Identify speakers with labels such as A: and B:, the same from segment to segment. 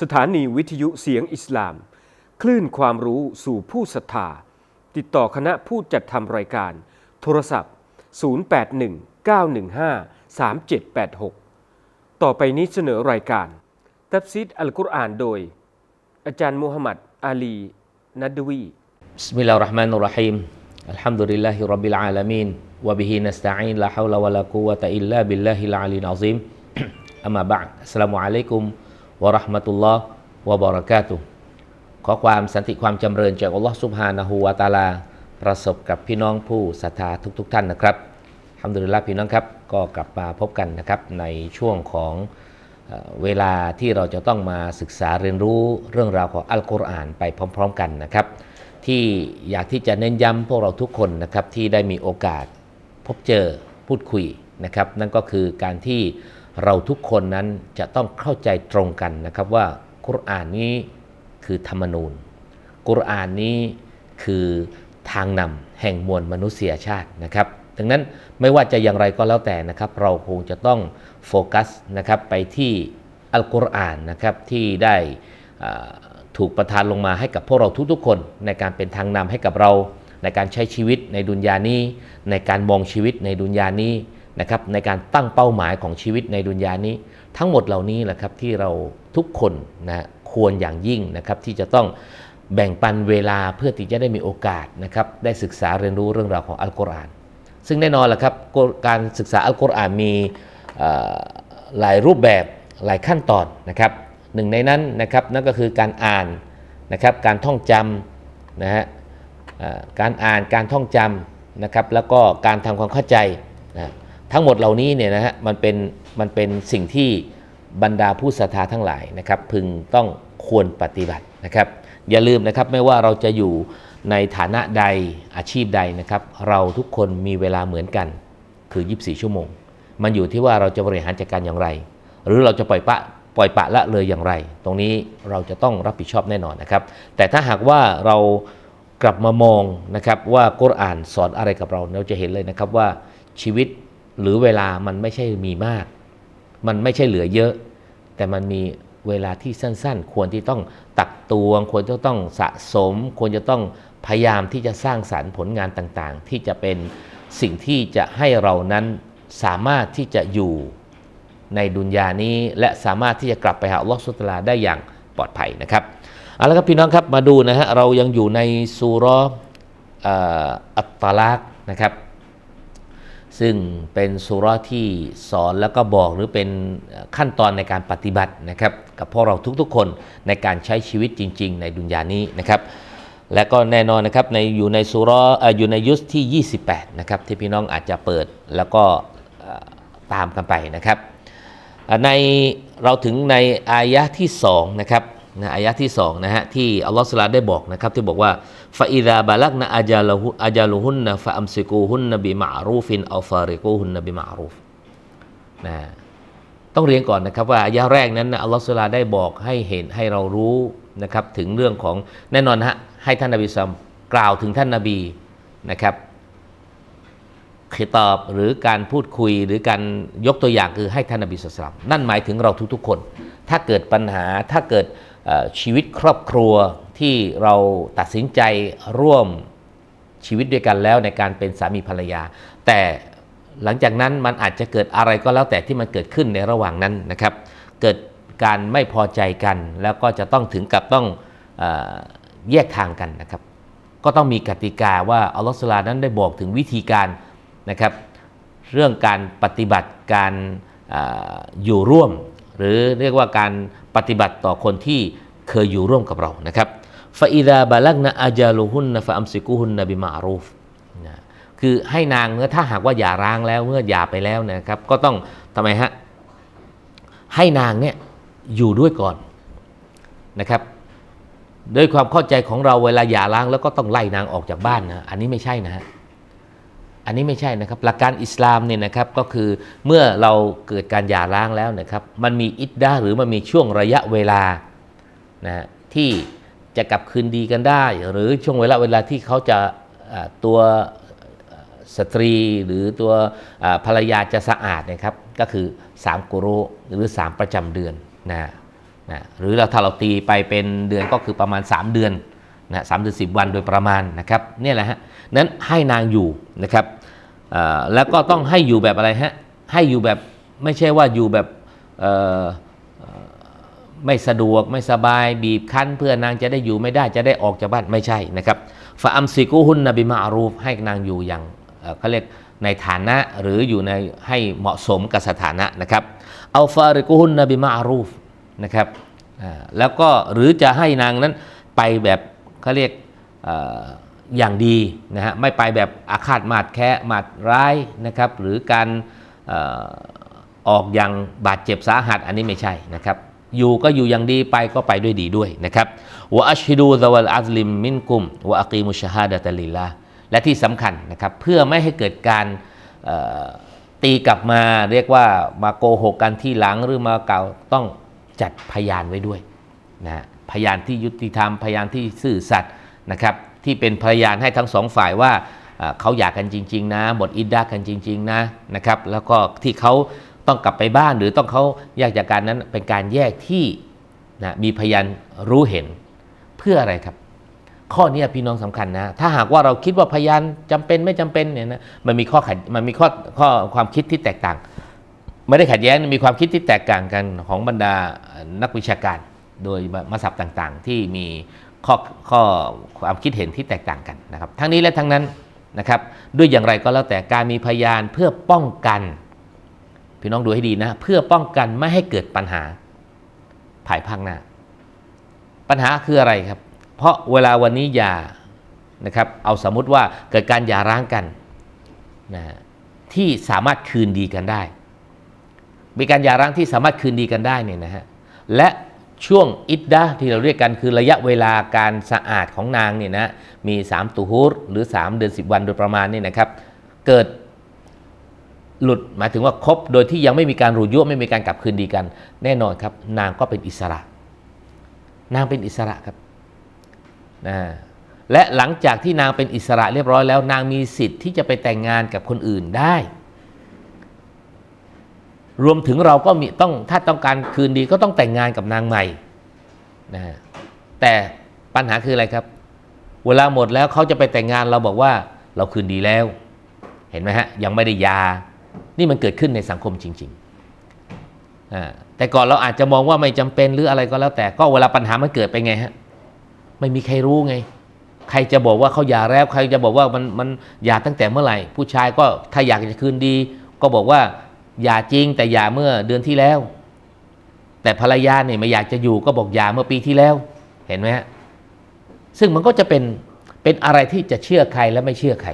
A: สถานีวิทยุเสียงอิสลาม คลื่นความรู้สู่ผู้ศรัทธา ติดต่อคณะผู้จัดทำรายการ โทรศัพท์ 0819153786 ต่อไปนี้เสนอรายการ ตับซิดอัลกุรอานโดย อาจารย์มูฮัมหมัดอาลี นัดดวี
B: بسم الله الرحمن الرحيم الحمد لله رب العالمين وبه نستعين لا حول ولا قوة إلا بالله العلي العظيم أما بعد السلام عليكم วะระหมะตุลลอฮ์วะบะราะกาตุขอความสันติความจำเริญจากอัลลอฮ์สุบฮานะฮูวาตาลา ประสบกับพี่น้องผู้ศรัทธาทุกๆทท่านนะครับทำดุลิลาพี่น้องครับ ก็กลับมาพบกันนะครับในช่วงของเวลาที่เราจะต้องมาศึกษาเรียนรู้เรื่องราวของอัลกุรอานไปพร้อม ๆ กันนะครับ ที่อยากที่จะเน้นย้ำพวกเราทุกคนนะครับที่ได้มีโอกาสพบเจอพูดคุยนะครับ นั่นก็คือการที่ เราทุกคนนั้นจะต้องเข้าใจตรงกันนะครับว่ากุรอานนี้คือธรรมนูญ กุรอานนี้คือทางนำแห่งมวลมนุษยชาตินะครับ ดังนั้นไม่ว่าจะอย่างไรก็แล้วแต่นะครับ เราคงจะต้องโฟกัสนะครับไปที่อัลกุรอานนะครับที่ได้ถูกประทานลงมาให้กับพวกเราทุกๆคน ในการเป็นทางนำให้กับเรา ในการใช้ชีวิตในดุนยานี้ ในการมองชีวิตในดุนยานี้ นะครับในการตั้งเป้าหมายของชีวิตในดุนยานี้ ทั้งหมดเหล่านี้แหละครับที่เราทุกคนนะควรอย่างยิ่งนะครับที่จะต้องแบ่งปันเวลาเพื่อที่จะได้มีโอกาสนะครับได้ศึกษาเรียนรู้เรื่องราวของอัลกุรอาน ซึ่งแน่นอนแหละครับการศึกษาอัลกุรอานมีหลายรูปแบบหลายขั้นตอนนะครับหนึ่งในนั้นนะครับนั่นก็คือการอ่านนะครับการท่องจำนะฮะการอ่านการท่องจำนะครับแล้วก็การทำความเข้าใจนะ ทั้งหมดเหล่านี้เนี่ยนะฮะมันเป็นมันเป็นสิ่งที่บรรดาผู้ศรัทธาทั้งหลายนะครับ พึงต้องควรปฏิบัตินะครับ อย่าลืมนะครับไม่ว่าเราจะอยู่ในฐานะใดอาชีพใดนะครับ เราทุกคนมีเวลาเหมือนกันคือ 24 ชั่วโมง มันอยู่ที่ว่าเราจะบริหารจัดการอย่างไร หรือเราจะปล่อยปะปล่อยปะละเลยอย่างไร ตรงนี้เราจะต้องรับผิดชอบแน่นอนนะครับ แต่ถ้าหากว่าเรากลับมามองนะครับว่ากุรอานสอนอะไรกับเรา เราจะเห็นเลยนะครับว่าชีวิต หรือเวลามันไม่ใช่มีมาก มันไม่ใช่เหลือเยอะ แต่มันมีเวลาที่สั้น ๆ ควรที่ต้องตักตวง ควรจะต้องสะสม ควรจะต้องพยายามที่จะสร้างสรรค์ผลงานต่างๆ ที่จะเป็นสิ่งที่จะให้เรานั้นสามารถที่จะอยู่ในดุนยานี้ และสามารถที่จะกลับไปหาอัลลอฮฺสุลาได้อย่างปลอดภัยนะครับเอาละครับพี่น้องครับมาดูนะฮะเรายังอยู่ในซูราะห์เอ่ออัตตลักนะครับ ซึ่งเป็นสุรที่สอนแล้วก็บอกหรือเป็นขั้นตอนในการปฏิบัตินะครับกับพวกเราทุกๆ คนในการใช้ชีวิตจริง ๆ ในดุนยานี้นะครับและก็แน่นอนนะครับในอยู่ในสุราะห์เอ่อยู่ในยุสที่ 28 นะครับที่พี่น้องอาจจะเปิดแล้วก็ตามกันไปนะครับในเราถึงในอายะที่2นะครับ นะอายะที่2นะฮะที่อัลลอฮฺสุลตาได้บอกนะครับที่บอกว่าฟาอิดาบาลักนะอาจาลุอาจาลุฮุนนะฟาอัมซิกูฮุนนะบิมารูฟินอัลฟาริกูฮุนนะบิมารูฟนะต้องเรียนก่อนนะครับว่าอายะแรกนั้นนะอัลลอฮฺสุลตาได้บอกให้เห็นให้เรารู้นะครับถึงเรื่องของแน่นอนฮะให้ท่านนบีซัมกล่าวถึงท่านนบีนะครับขิตอบหรือการพูดคุยหรือการยกตัวอย่างคือให้ท่านนบีสุลต่านนั่นหมายถึงเราทุกๆคน ถ้าเกิดปัญหาถ้าเกิด ชีวิตครอบครัวที่เราตัดสินใจร่วมชีวิตด้วยกันแล้วในการเป็นสามีภรรยา แต่หลังจากนั้นมันอาจจะเกิดอะไรก็แล้วแต่ที่มันเกิดขึ้นในระหว่างนั้นนะครับ เกิดการไม่พอใจกัน แล้วก็จะต้องถึงกับต้องอแยกทางกันนะครับ ก็ต้องมีกติกาว่าอัลลอฮฺสุลานั้นได้บอกถึงวิธีการนะครับ เรื่องการปฏิบัติการอาอยู่ร่วม หรือเรียกว่าการปฏิบัติต่อคนที่เคยอยู่ร่วมกับเรานะครับฟาอิดาบาลักนะอาจาลุฮุนนะฟาอัมซิกุฮุนนะบิมารูฟคือให้นางเมื่อถ้าหากว่าหย่าร้างแล้วเมื่อหย่าไปแล้วนะครับ ก็ต้องทำไมฮะให้นางเนี่ยอยู่ด้วยก่อนนะครับด้วยความเข้าใจของเราเวลาหย่าร้างแล้วก็ต้องไล่นางออกจากบ้านนะอันนี้ไม่ใช่นะฮะ อันนี้ไม่ใช่นะครับ หลักการอิสลามเนี่ยนะครับก็คือเมื่อเราเกิดการหย่าร้างแล้วนะครับ มันมีอิดดาหรือมันมีช่วงระยะเวลานะที่จะกลับคืนดีกันได้ หรือช่วงเวลาเวลาที่เขาจะตัวสตรีหรือตัวภรรยาจะสะอาดนะครับ ก็คือ 3กุโรหรือ 3 ประจำเดือนนะนะหรือเราถ้าเราตีไปเป็นเดือนก็คือประมาณ 3 เดือน นะสามเดือนสิวันโดยประมาณนะครับนี่แหละฮะนั้นให้นางอยู่นะครับแล้วก็ต้องให้อยู่แบบอะไรฮะให้อยู่แบบไม่ใช่ว่าอยู่แบบไม่สะดวกไม่สบายบีบคั้น เพื่อนางจะได้อยู่ไม่ได้จะได้ออกจากบ้านไม่ใช่นะครับฟาอัมซิกูฮุนนบิมาอารูฟให้นางอยู่อย่างเขาเรียกในฐานะหรืออยู่ในให้เหมาะสมกับสถานะนะครับเอาฟาริกูฮุนนบิมาอารูฟนะครับแล้วก็หรือจะให้นางนั้นไปแบบ เขาเรียกอย่างดีนะฮะไม่ไปแบบอาฆาตมาดแคะมาดร้ายนะครับ หรือการออกอย่างบาดเจ็บสาหัสอันนี้ไม่ใช่นะครับอยู่ก็อยู่อย่างดีไปก็ไปด้วยดีด้วยนะครับวะอัชฮิดูซะวัลอัซลิมมินกุมวะอักีมุชฮาดะตะลิลลาและที่สำคัญนะครับเพื่อไม่ให้เกิดการตีกลับมาเรียกว่ามาโกหกกันที่หลังหรือมาเก่าต้องจัดพยานไว้ด้วยนะฮะ พยานที่ยุติธรรม พยานที่ซื่อสัตย์นะครับ ที่เป็นพยานให้ทั้งสองฝ่ายว่าเขาอยากกันจริง ๆ นะหมดอิดดากันจริง ๆ นะนะครับ แล้วก็ที่เขาต้องกลับไปบ้านหรือต้องเขาแยกจากกันนั้นเป็นการแยกที่นะมีพยานรู้เห็นเพื่ออะไรครับ ข้อนี้พี่น้องสำคัญนะ ถ้าหากว่าเราคิดว่าพยานจำเป็นไม่จำเป็นเนี่ยนะมันมีข้อขัดมันมีข้อข้อความคิดที่แตกต่าง ไม่ได้ขัดแย้งมีความคิดที่แตกต่างกันของบรรดานักวิชาการ โดยมาสับต่างๆ ที่มีข้อข้อความคิดเห็นที่แตกต่างกันนะครับ ทั้งนี้และทั้งนั้นนะครับ ด้วยอย่างไรก็แล้วแต่การมีพยานเพื่อป้องกันพี่น้องดูให้ดีนะ เพื่อป้องกันไม่ให้เกิดปัญหาภายภาคหน้า ปัญหาคืออะไรครับ เพราะเวลาวันนี้ยานะครับเอาสมมุติว่าเกิดการหย่าร้างกันนะฮะที่สามารถคืนดีกันได้ มีการหย่าร้างที่สามารถคืนดีกันได้เนี่ยนะฮะและ ช่วงอิดดะที่เราเรียกกันคือระยะเวลาการสะอาดของนางเนี่ยนะมี 3ตุฮูรหรือ 3 เดือน 10 วันโดยประมาณนี่นะครับ เกิดหลุดหมายถึงว่าครบโดยที่ยังไม่มีการรูยุไม่มีการกลับคืนดีกัน แน่นอนครับ นางก็เป็นอิสระ นางเป็นอิสระครับนะและหลังจากที่นางเป็นอิสระเรียบร้อยแล้ว นางมีสิทธิ์ที่จะไปแต่งงานกับคนอื่นได้ รวมถึงเราก็มีต้องถ้าต้องการคืนดีก็ต้องแต่งงานกับนางใหม่นะฮะแต่ปัญหาคืออะไรครับ เวลาหมดแล้วเขาจะไปแต่งงานเราบอกว่าเราคืนดีแล้ว เห็นไหมฮะยังไม่ได้ยา นี่มันเกิดขึ้นในสังคมจริงๆอ่าแต่ก่อนเราอาจจะมองว่าไม่จำเป็นหรืออะไรก็แล้ว แต่ก็เวลาปัญหามันเกิดไปไงฮะไม่มีใครรู้ไง ใครจะบอกว่าเขาหย่าแล้วใครจะบอกว่ามันมันหย่าตั้งแต่เมื่อไหร่ ผู้ชายก็ถ้าอยากจะคืนดี ก็บอกว่า หย่าจริงแต่หย่าเมื่อเดือนที่แล้ว แต่ภรรยาเนี่ยไม่อยากจะอยู่ก็บอกหย่าเมื่อปีที่แล้ว เห็นไหมฮะซึ่งมันก็จะเป็นเป็นอะไรที่จะเชื่อใครและไม่เชื่อใคร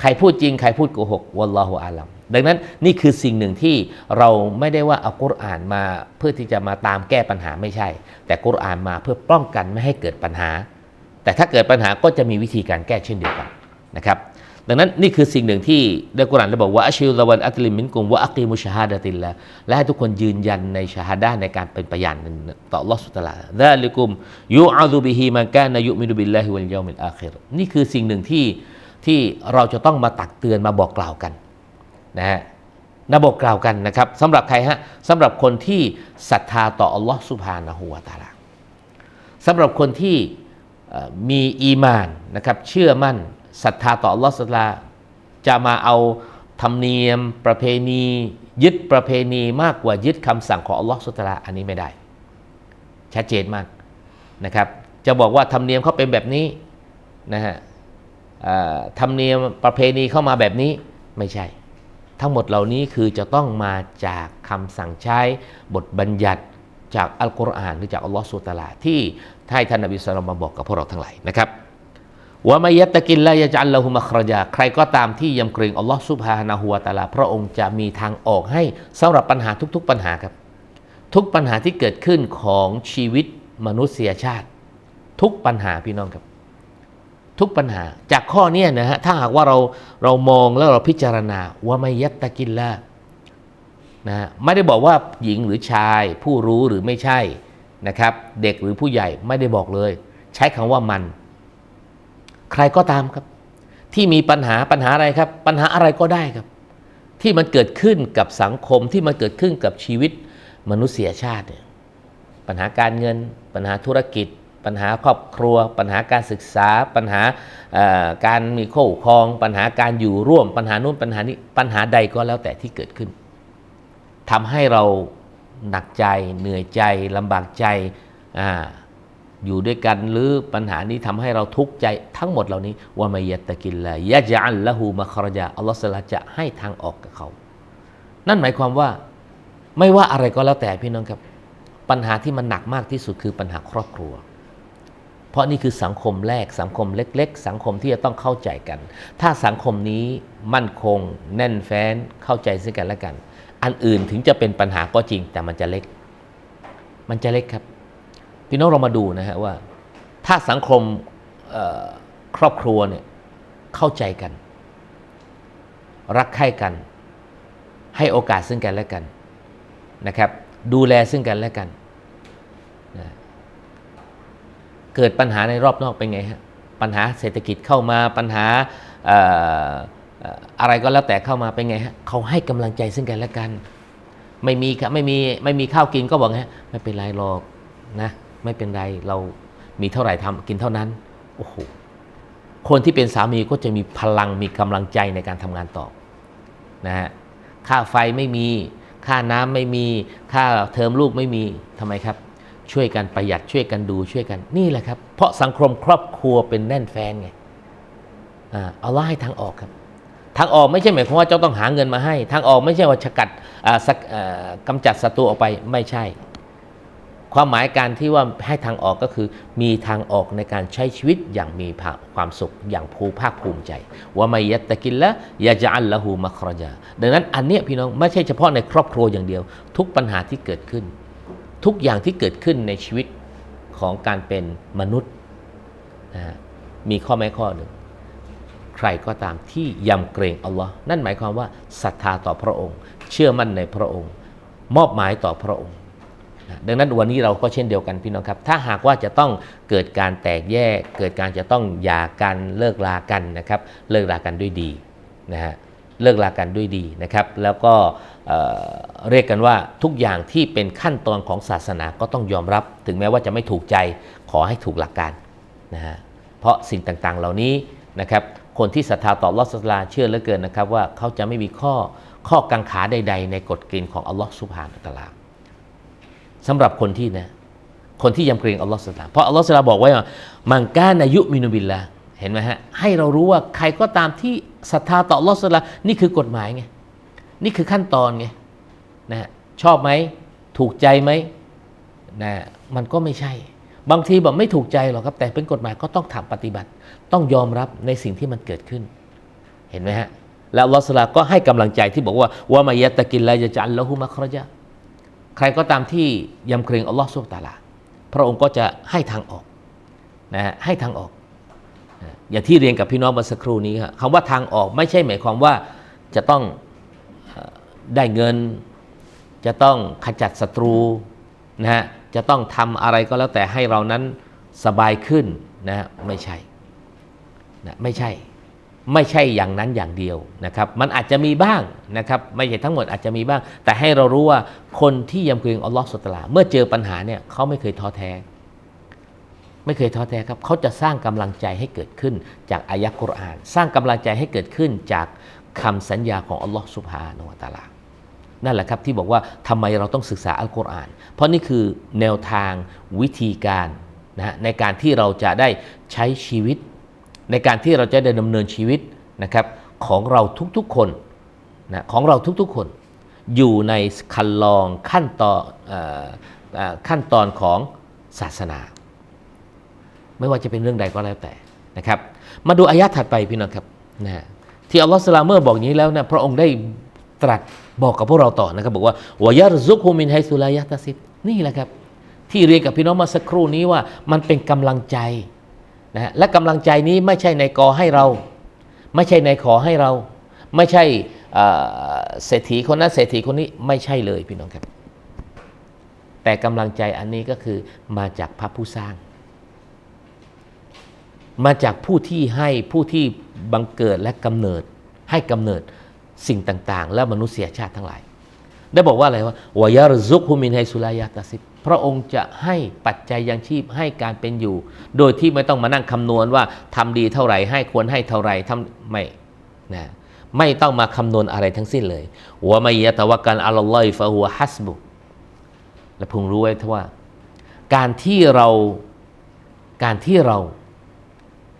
B: ใครพูดจริง ใครพูดโกหกวัลลอฮุอาลัมดังนั้นนี่คือสิ่งหนึ่งที่เราไม่ได้ว่าเอากุรอานมาเพื่อที่จะมาตามแก้ปัญหาไม่ใช่ แต่กุรอานมาเพื่อป้องกันไม่ให้เกิดปัญหา แต่ถ้าเกิดปัญหาก็จะมีวิธีการแก้เช่นเดียวกันนะครับ ดังนั้นนี่คือสิ่งหนึ่งที่ในกุรานเราบอกว่าอัชฮิลตะวันอัตลิมินกุมวะอักีมุชฮาดะติลละและให้ทุกคนยืนยันในชาฮาดะในการเป็นพยานต่อ Allah สุตะลาดะลิกุมยูอาซุบิฮิมันกานะยุมินุบิลลาฮิวัลยอมิลอาคิรนี่คือสิ่งหนึ่งที่ที่เราจะต้องมาตักเตือนมาบอกกล่าวกันนะฮะนะบอกกล่าวกันนะครับสำหรับใครฮะสำหรับคนที่ศรัทธาต่อ Allah สุบฮานะฮูวะตาลาสำหรับคนที่มีอีมานนะครับเชื่อมั่น ศรัทธาต่อ Allah สุตาลาจะมาเอาธรรมเนียม ประเพณี ยึดประเพณีมากกว่ายึดคำสั่งของ Allah สุตาลาอันนี้ไม่ได้ ชัดเจนมากนะครับ จะบอกว่าธรรมเนียมเขาเป็นแบบนี้นะฮะธรรมเนียมประเพณีเข้ามาแบบนี้ไม่ใช่ ทั้งหมดเหล่านี้คือจะต้องมาจากคำสั่งใช้บทบัญญัติจากอัลกุรอานหรือจากอัลลอฮฺสุตลาที่ท่านนบีสุลต่านมาบอกกับพวกเราทั้งหลายนะครับ ว่ามายัตตะกินละยจัลละหุมัครจาใครก็ตามที่ยำเกรงอัลลอฮฺสุบฮานะฮูวตาลา พระองค์จะมีทางออกให้สำหรับปัญหาทุก ๆ ปัญหาครับ ทุกปัญหาที่เกิดขึ้นของชีวิตมนุษยชาติ ทุกปัญหาพี่น้องครับ ทุกปัญหาจากข้อนี้นะฮะถ้าหากว่าเราเรามองแล้วเราพิจารณาว่าไม่ยัตตะกินละนะฮะไม่ได้บอกว่าหญิงหรือชาย ผู้รู้หรือไม่ใช่นะครับ เด็กหรือผู้ใหญ่ไม่ได้บอกเลย ใช้คำว่ามัน ใครก็ตามครับ ที่มีปัญหาปัญหาอะไรครับ ปัญหาอะไรก็ได้ครับ ที่มันเกิดขึ้นกับสังคมที่มันเกิดขึ้นกับชีวิตมนุษยชาติเนี่ยปัญหาการเงิน ปัญหาธุรกิจ ปัญหาครอบครัว ปัญหาการศึกษา ปัญหาการมีคู่ครอง ปัญหาการอยู่ร่วม ปัญหานู้นปัญหานี้ปัญหาใดก็แล้วแต่ที่เกิดขึ้นทำให้เราหนักใจเหนื่อยใจลำบากใจอา อยู่ด้วยกันหรือปัญหานี้ทำให้เราทุกข์ใจทั้งหมดเหล่านี้ว่ามายัตตะกินละยะจัลละหูมะครยาอัลลอฮฺสลาจะให้ทางออกกับเขา นั่นหมายความว่าไม่ว่าอะไรก็แล้วแต่พี่น้องครับ ปัญหาที่มันหนักมากที่สุดคือปัญหาครอบครัว เพราะนี่คือสังคมแรกสังคมเล็ก ๆ สังคมที่จะต้องเข้าใจกัน ถ้าสังคมนี้มั่นคง แน่นแฟ้นเข้าใจซึ่งกันและกัน อันอื่นถึงจะเป็นปัญหาก็จริงแต่มันจะเล็ก มันจะเล็กครับ พี่น้องเรามาดูนะฮะว่า ถ้าสังคมครอบครัวเนี่ยเข้าใจกัน รักใคร่กัน ให้โอกาสซึ่งกันและกันนะครับ ดูแลซึ่งกันและกันนะเกิดปัญหาในรอบนอกเป็นไงฮะปัญหาเศรษฐกิจเข้ามาปัญหาอะไรก็แล้วแต่เข้ามาเป็นไงฮะเขาให้กำลังใจซึ่งกันและกัน ไม่มีครับไม่มีไม่มีข้าวกินก็บอกฮะไม่เป็นไรหรอกนะ ไม่เป็นไรเรามีเท่าไหร่ทำกินเท่านั้นโอ้โหคนที่เป็นสามีก็จะมีพลังมีกำลังใจในการทำงานต่อนะฮะค่าไฟไม่มีค่าน้ำไม่มีค่าเทอมลูกไม่มีทำไมครับ ช่วยกันประหยัดช่วยกันดูช่วยกันนี่แหละครับ เพราะสังคมครอบครัวเป็นแน่นแฟนไงอ่าเอาล่าให้ทางออกครับทางออกไม่ใช่หมายความว่าเจ้าต้องหาเงินมาให้ ทางออกไม่ใช่ว่าชกัดกอ่ากำจัดศัตรูออกไปไม่ใช่ ความหมายการที่ว่าให้ทางออกก็คือ มีทางออกในการใช้ชีวิตอย่างมีความสุขอย่างภูภาคภูมิใจว่าไม่ยัตตะกินละยาจะอัลละหูมัครยาดังนั้นอันเนี้ยพี่น้องไม่ใช่เฉพาะในครอบครัวอย่างเดียว ทุกปัญหาที่เกิดขึ้น ทุกอย่างที่เกิดขึ้นในชีวิตของการเป็นมนุษย์นะมีข้อแม้ข้อหนึ่งใครก็ตามที่ยำเกรงอัลลอฮ์นั่นหมายความว่าศรัทธาต่อพระองค์ เชื่อมั่นในพระองค์ มอบหมายต่อพระองค์ ดังนั้นวันนี้เราก็เช่นเดียวกันพี่น้องครับ ถ้าหากว่าจะต้องเกิดการแตกแยก เกิดการจะต้องหย่ากันเลิกลากันนะครับ เลิกลากันด้วยดีนะฮะเลิกลากันด้วยดีนะครับ แล้วก็เเรียกกันว่าทุกอย่างที่เป็นขั้นตอนของศาสนาก็ต้องยอมรับ ถึงแม้ว่าจะไม่ถูกใจขอให้ถูกหลักการนะฮะเพราะสิ่งต่างๆเหล่านี้นะครับคนที่ศรัทธาต่ออัลลอฮฺสุบฮานะฮูวะตะอาลาเชื่อเหลือเกินนะครับว่าเขาจะไม่มีข้อข้อกังขาใด ๆ ในกฎเกณฑ์ของอัลลอฮฺสุบฮานะตะลา สำหรับคนที่นะคนที่ยำเกรงอัลลอฮฺสุบฮานะฮูวะตะอาลาเพราะอัลลอฮฺสุบฮานะฮูวะตะอาลาบอกไว้ว่ามังกานายุมินุบิลละเห็นไหมฮะให้เรารู้ว่าใครก็ตามที่ศรัทธาต่ออัลลอฮฺสุบฮานะฮูวะตะอาลานี่คือกฎหมายไงนี่คือขั้นตอนไงนะฮะชอบไหมถูกใจไหมนะมันก็ไม่ใช่ บางทีแบบไม่ถูกใจหรอกครับ แต่เป็นกฎหมายก็ต้องทำปฏิบัติ ต้องยอมรับในสิ่งที่มันเกิดขึ้น เห็นไหมฮะแล้วลอสลาก็ให้กำลังใจที่บอกว่าว่ามายัตตะกินลายะจัลละหุมะครยะ ใครก็ตามที่ยำเกรงอัลลอฮฺสุบตาลา พระองค์ก็จะให้ทางออกนะฮะให้ทางออก อย่างที่เรียนกับพี่น้องเมื่อสักครู่นี้ครับคำว่าทางออกไม่ใช่หมายความว่าจะต้องได้เงิน จะต้องขจัดศัตรูนะฮะจะต้องทำอะไรก็แล้วแต่ให้เรานั้นสบายขึ้นนะฮะไม่ใช่นะไม่ใช่ ไม่ใช่อย่างนั้นอย่างเดียวนะครับ มันอาจจะมีบ้างนะครับ ไม่ใช่ทั้งหมดอาจจะมีบ้าง แต่ให้เรารู้ว่าคนที่ยำเกรงอัลลอฮฺสุตลาเมื่อเจอปัญหาเนี่ยเขาไม่เคยท้อแท้ ไม่เคยท้อแท้ครับเขาจะสร้างกำลังใจให้เกิดขึ้นจากอายะกุรอาน สร้างกำลังใจให้เกิดขึ้นจากคำสัญญาของอัลลอฮฺสุบฮานะฮูวะตะอาลานั่นแหละครับที่บอกว่าทำไมเราต้องศึกษาอัลกุรอาน เพราะนี่คือแนวทางวิธีการนะฮะในการที่เราจะได้ใช้ชีวิต ในการที่เราจะได้ดำเนินชีวิตนะครับของเราทุกๆคนนะของเราทุกๆคน อยู่ในคันลองขั้นตอนขั้นตอนของศาสนา ไม่ว่าจะเป็นเรื่องใดก็แล้วแต่นะครับ มาดูอายะถัดไปพี่น้องครับนะที่อัลลอฮฺสลามเมื่อบอกอย่างนี้แล้วนะพระองค์ได้ตรัสบอกกับพวกเราต่อนะครับ บอกว่าวายรซุกฮุมินไฮสุลายะตาซิบนี่แหละครับ ที่เรียนกับพี่น้องมาสักครู่นี้ว่ามันเป็นกำลังใจ นะฮะและกำลังใจนี้ไม่ใช่ในกอให้เรา ไม่ใช่ในขอให้เรา ไม่ใช่เศรษฐีคนนั้นเศรษฐีคนนี้ไม่ใช่เลยพี่น้องครับ แต่กำลังใจอันนี้ก็คือมาจากพระผู้สร้าง มาจากผู้ที่ให้ผู้ที่บังเกิดและกำเนิด ให้กำเนิดสิ่งต่าง ๆ และมนุษยชาติทั้งหลาย ได้บอกว่าอะไรว่าวายารซุกฮุมินไฮสุลายาตาซิบ พระองค์จะให้ปัจจัยยังชีพให้การเป็นอยู่ โดยที่ไม่ต้องมานั่งคำนวณว่าทำดีเท่าไหร่ให้ควรให้เท่าไหร่ทำไม่นะไม่ต้องมาคำนวณอะไรทั้งสิ้นเลยว่าไม่ยะตะวะกันอัลลอฮฺฟะฮัวฮัสบุและพึงรู้ไว้เถอะว่า การที่เราการที่เรา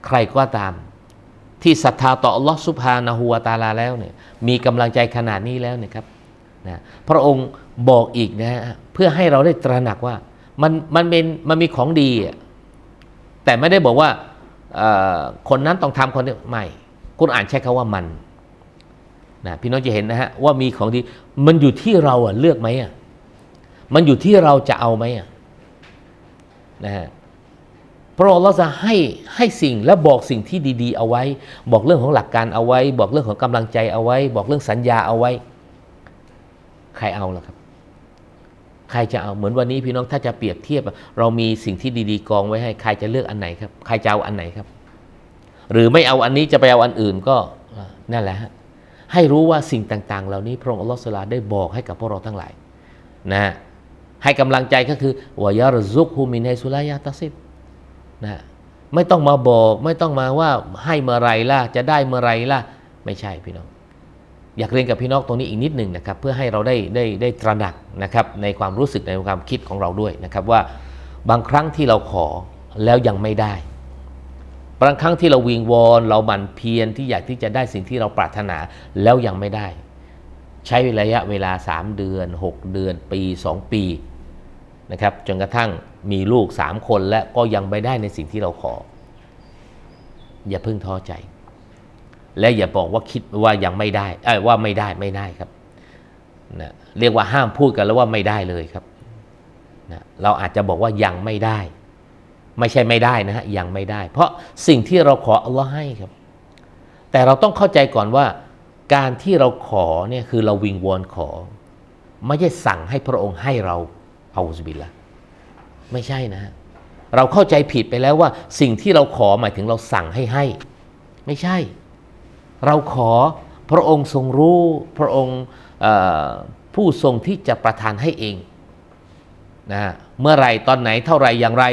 B: ใครก็ตาม ที่ศรัทธาต่ออัลลอฮฺสุบฮานะฮูวาตาลาแล้วเนี่ยมีกำลังใจขนาดนี้แล้วเนี่ยครับนะพระองค์ บอกอีกนะฮะเพื่อให้เราได้ตระหนักว่ามันมันเป็นมันมีของดี แต่ไม่ได้บอกว่าคนนั้นต้องทำคนนี้ไม่คุณอ่านใช้คาว่ามันนะพี่น้องจะเห็นนะฮะว่ามีของดีมันอยู่ที่เราอะเลือกไหมอะมันอยู่ที่เราจะเอาไหมอะนะฮะพระองค์เราจะให้ให้สิ่งและบอกสิ่งที่ดี ๆ เอาไว้ บอกเรื่องของหลักการเอาไว้ บอกเรื่องของกำลังใจเอาไว้ บอกเรื่องสัญญาเอาไว้ ใครเอาล่ะครับ ใครจะเอาเหมือนวันนี้พี่น้องถ้าจะเปรียบเทียบ เรามีสิ่งที่ดีๆกองไว้ให้ใครจะเลือกอันไหนครับ ใครจะเอาอันไหนครับ หรือไม่เอาอันนี้จะไปเอาอันอื่นก็นั่นแหละฮะให้รู้ว่าสิ่งต่างๆ เหล่านี้พระองค์อัลลอฮฺสุลาได้บอกให้กับพวกเราทั้งหลายนะฮะให้กำลังใจก็คือวายารซุกฮูมินไฮสุลายาตาซิบนะไม่ต้องมาบอก ไม่ต้องมาว่าให้เมื่อไรล่ะจะได้เมื่อไรล่ะ ไม่ใช่พี่น้อง อยากเรียนกับพี่น้องตรงนี้อีกนิดหนึ่งนะครับเพื่อให้เราได้ได้ได้ตระหนักนะครับในความรู้สึกในความคิดของเราด้วยนะครับว่าบางครั้งที่เราขอแล้วยังไม่ได้ บางครั้งที่เราวิงวอนเราบันเพียรที่อยากที่จะได้สิ่งที่เราปรารถนาแล้วยังไม่ได้ ใช้ระยะเวลา 3 เดือน 6 เดือน ปี 2 ปีนะครับจนกระทั่งมีลูก 3 คนและก็ยังไม่ได้ในสิ่งที่เราขอ อย่าเพิ่งท้อใจ และอย่าบอกว่าคิดว่ายังไม่ได้อ้ว่าไม่ได้ไม่ได้ครับนะเรียกว่าห้ามพูดกันแล้วว่าไม่ได้เลยครับนะเราอาจจะบอกว่ายังไม่ได้ ไม่ใช่ไม่ได้นะฮะยังไม่ได้ เพราะสิ่งที่เราขออัลลอฮ์ให้ครับ แต่เราต้องเข้าใจก่อนว่า การที่เราขอเนี่ยคือเราวิงวอนขอ ไม่ใช่สั่งให้พระองค์ให้เราเอาสบิลละไม่ใช่นะ เราเข้าใจผิดไปแล้วว่า สิ่งที่เราขอหมายถึงเราสั่งให้ให้ ไม่ใช่ เราขอพระองค์ทรงรู้พระองค์ผู้ทรงที่จะประทานให้เองนะเมื่อไรตอนไหนเท่าไรอย่างไร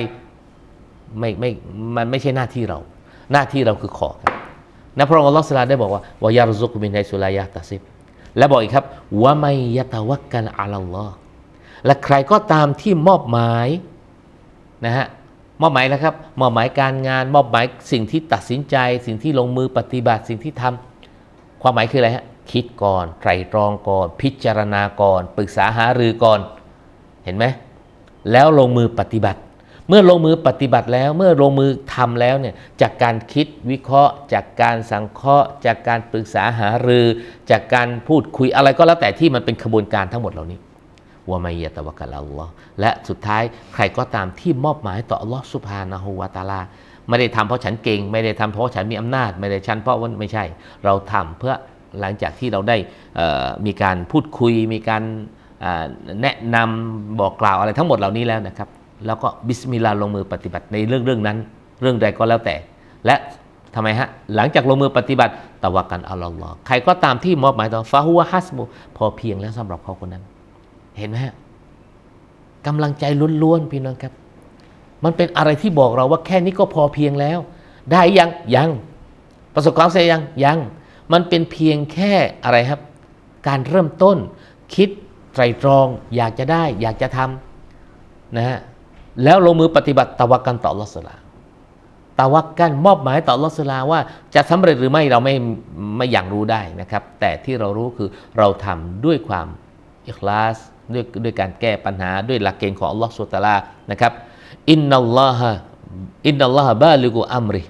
B: ไม่ไม่มันไม่ใช่หน้าที่เรา หน้าที่เราคือขอครับนะพระองค์อัลลอฮฺสุลาได้บอกว่าวายารุซุกมินไฮสุลายะตาซิบและบอกอีกครับว่าไม่ยะตะวักกันอัลลอฮ์และใครก็ตามที่มอบหมายนะฮะ มอบหมายนะครับมอบหมายการงาน มอบหมายสิ่งที่ตัดสินใจ สิ่งที่ลงมือปฏิบัติสิ่งที่ทำความหมายคืออะไรฮะคิดก่อนไตรตรองก่อน พิจารณาก่อนปรึกษาหารือก่อนเห็นไหมแล้วลงมือปฏิบัติ เมื่อลงมือปฏิบัติแล้วเมื่อลงมือทำแล้วเนี่ยจากการคิดวิเคราะห์ จากการสังเคราะห์ จากการปรึกษาหารือ จากการพูดคุยอะไรก็แล้วแต่ที่มันเป็นขบวนการทั้งหมดเหล่านี้ ว่าไม่ยะตะวะกัลอัลลอฮ์และสุดท้ายใครก็ตามที่มอบหมายต่ออัลลอฮ์สุบฮานะฮูวาตาลา ไม่ได้ทำเพราะฉันเก่ง ไม่ได้ทำเพราะฉันมีอำนาจ ไม่ได้ฉันเพราะว่าไม่ใช่ เราทำเพื่อหลังจากที่เราได้มีการพูดคุย มีการแนะนำบอกกล่าวอะไรทั้งหมดเหล่านี้แล้วนะครับ แล้วก็บิสมิลลาห์ลงมือปฏิบัติในเรื่องเรื่องนั้น เรื่องใดก็แล้วแต่ และทำไมฮะ หลังจากลงมือปฏิบัติตะวะกันอัลลอฮ์ใครก็ตามที่มอบหมายต่อฟาฮัวฮัสบุพอเพียงแล้วสำหรับเขาคนนั้น เห็นไหมฮะกำลังใจล้วนๆพี่น้องครับ มันเป็นอะไรที่บอกเราว่าแค่นี้ก็พอเพียงแล้ว ได้ยังยังประสบความสำเร็จยังยัง มันเป็นเพียงแค่อะไรครับ การเริ่มต้น คิดไตรตรอง อยากจะได้ อยากจะทำนะฮะแล้วลงมือปฏิบัติตะวักกันต่ออัลอสลาตะวักกันมอบหมายต่ออัลอสลาว่าจะสำเร็จหรือไม่เราไม่ไม่อย่างรู้ได้นะครับ แต่ที่เรารู้คือเราทำด้วยความอิคลาส ด้วยด้วยการแก้ปัญหาด้วยหลักเกณฑ์ของอัลลอฮ์สุลตาลานะครับอินนัลลอฮะอินนัลลอฮะบาลิกุอัมริ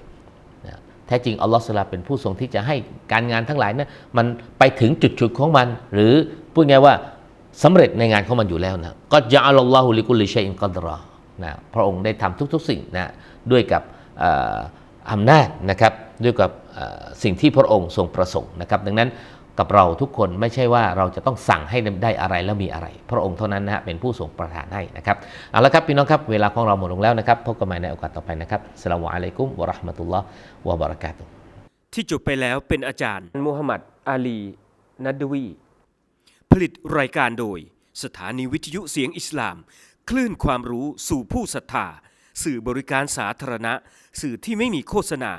B: แท้จริงอัลลอฮฺสุลาเป็นผู้ทรงที่จะให้การงานทั้งหลายนะั้นมันไปถึงจุดๆของมัน หรือพูดง่ายว่าสำเร็จในงานของมันอยู่แล้วนะก็จะอัลลอฮุลิกุลิชัยอินกอดรอนะพระองค์ได้ทำทุกๆสิ่งนะด้วยกับอำนาจนะครับด้วยกับสิ่งที่พระองค์ทรงประสงค์นะครับ ดังนั้น กับเราทุกคนไม่ใช่ว่าเราจะต้องสั่งให้ได้อะไรแล้วมีอะไร พระองค์เท่านั้นนะฮะเป็นผู้ทรงประทานให้นะครับเอาละครับพี่น้องครับเวลาของเราหมดลงแล้วนะครับพบกันใหม่ในโอกาสต่อไปนะครับสลามอะลัยกุมวะเราะห์มะตุลลอฮ์วะบะเราะกาตุฮ์
A: ที่จบไปแล้วเป็นอาจารย์มูฮัมหมัดอาลีนัดดวีผลิตรายการโดย สถานีวิทยุเสียงอิสลาม คลื่นความรู้สู่ผู้ศรัทธาสื่อบริการสาธารณะ สื่อที่ไม่มีโฆษณา